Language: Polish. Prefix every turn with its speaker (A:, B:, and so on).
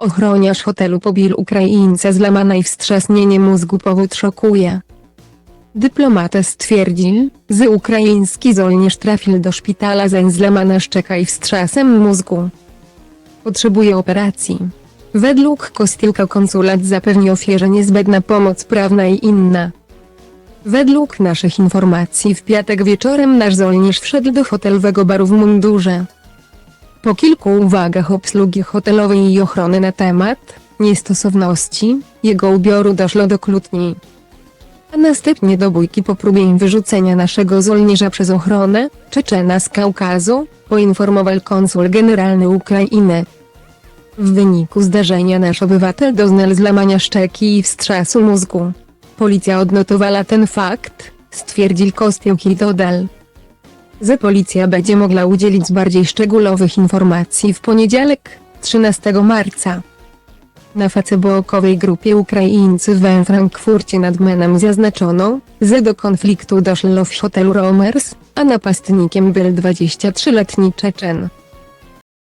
A: Ochroniarz hotelu pobił Ukraińca złamana i wstrząsnienie mózgu powód szokuje. Dyplomata stwierdził, że ukraiński żołnierz trafił do szpitala z złamana szczeka i wstrzasem mózgu. Potrzebuje operacji. Według Kostiuka konsulat zapewni ofierze niezbędna pomoc prawna i inna. Według naszych informacji w piatek wieczorem nasz żołnierz wszedł do hotelowego baru w mundurze. Po kilku uwagach obsługi hotelowej i ochrony na temat niestosowności jego ubioru doszło do kłótni. A następnie do bójki po próbie wyrzucenia naszego żołnierza przez ochronę Czeczena z Kaukazu, poinformował konsul generalny Ukrainy. W wyniku zdarzenia nasz obywatel doznał złamania szczeki i wstrzasu mózgu. Policja odnotowała ten fakt, stwierdził Kostiuk i dodał, że policja będzie mogła udzielić bardziej szczegółowych informacji w poniedziałek, 13 marca. Na facebookowej grupie Ukraińcy we Frankfurcie nad Menem zaznaczono, że do konfliktu doszło w hotelu Romers, a napastnikiem był 23-letni Czeczen.